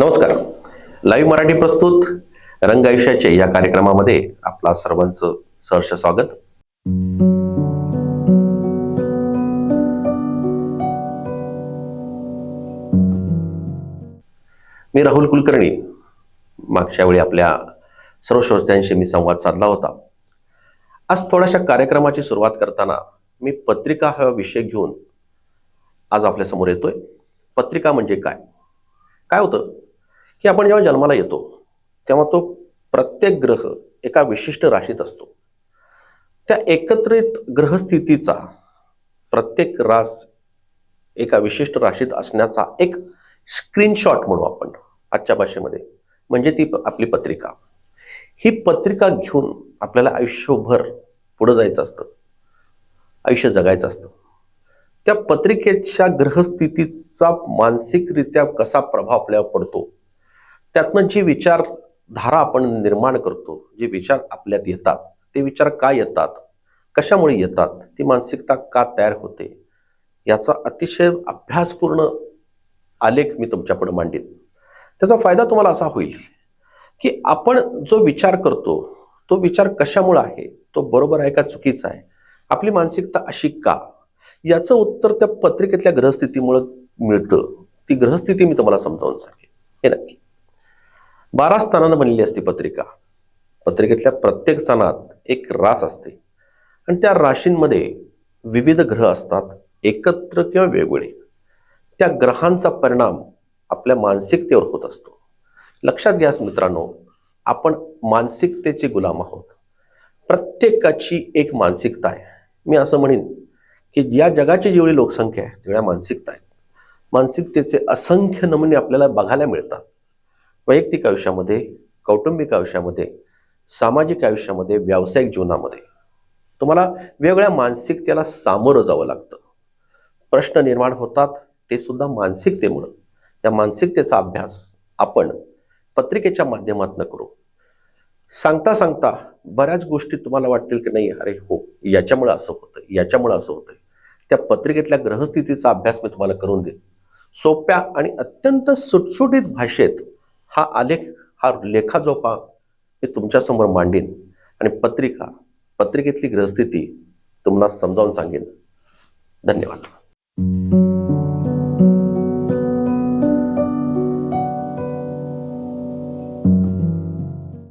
नमस्कार. लाईव्ह मराठी प्रस्तुत. रंग आयुष्याचे या कार्यक्रमामध्ये आपला सर्वांचं सहर्ष स्वागत. मी राहुल कुलकर्णी. मागच्या वेळी आपल्या सर्व श्रोत्यांशी मी संवाद साधला होता. आज थोड्याशा कार्यक्रमाची सुरुवात करताना मी पत्रिका हा विषय घेऊन आज आपल्यासमोर येतोय. पत्रिका म्हणजे काय? काय होतं? की आपण जेव्हा जन्माला येतो तेव्हा तो प्रत्येक ग्रह एका विशिष्ट राशीत असतो. त्या एकत्रित ग्रहस्थितीचा प्रत्येक रास एका विशिष्ट राशीत असण्याचा एक स्क्रीनशॉट म्हणू आपण आजच्या भाषेमध्ये. म्हणजे ती आपली पत्रिका. ही पत्रिका घेऊन आपल्याला आयुष्यभर पुढं जायचं असतं. आयुष्य जगायचं असतं. त्या पत्रिकेच्या ग्रहस्थितीचा मानसिकरित्या कसा प्रभाव आपल्यावर पडतो त्यातनं जी विचारधारा आपण निर्माण करतो जे विचार आपल्यात येतात ते विचार का येतात? कशामुळे येतात? ती मानसिकता का तयार होते? याचा अतिशय अभ्यासपूर्ण आलेख मी तुमच्यापुढे मांडीन. त्याचा फायदा तुम्हाला असा होईल की आपण जो विचार करतो तो विचार कशामुळे आहे? तो बरोबर आहे का चुकीचा आहे? आपली मानसिकता अशी का? याचं उत्तर त्या पत्रिकेतल्या ग्रहस्थितीमुळं मिळतं. ती ग्रहस्थिती मी तुम्हाला समजावून सांगेन. हे नक्की. बारा स्थानानं बनलेली असते पत्रिका. पत्रिकेतल्या प्रत्येक स्थानात एक रास असते. आणि त्या राशींमध्ये विविध ग्रह असतात एकत्र किंवा वेगवेगळे. त्या ग्रहांचा परिणाम आपल्या मानसिकतेवर होत असतो. लक्षात घ्या मित्रांनो आपण मानसिकतेचे गुलाम आहोत. प्रत्येकाची एक मानसिकता आहे. मी असं म्हणेन की या जगाची जेवढी लोकसंख्या आहे तेवढ्या मानसिकता आहेत. मानसिकतेचे असंख्य नमुने आपल्याला बघायला मिळतात. वैयक्तिक आयुष्यामध्ये कौटुंबिक आयुष्यामध्ये सामाजिक आयुष्यामध्ये व्यावसायिक जीवनामध्ये. तुम्हाला वेगवेगळ्या मानसिकतेला सामोरं जावं लागतं. प्रश्न निर्माण होतात ते सुद्धा मानसिकतेमुळं. या मानसिकतेचा अभ्यास आपण पत्रिकेच्या माध्यमातून करू. सांगता सांगता बऱ्याच गोष्टी तुम्हाला वाटतील की नाही अरे हो याच्यामुळं असं होतं याच्यामुळं असं होतं त्या पत्रिकेतल्या ग्रहस्थितीचा अभ्यास मी तुम्हाला करून देईन. सोप्या आणि अत्यंत सुटसुटीत भाषेत हा आलेख हा लेखाजोपा मी तुमच्यासमोर मांडीन. आणि पत्रिका पत्रिकेतली ग्रहस्थिती तुम्हाला समजावून सांगेन. धन्यवाद.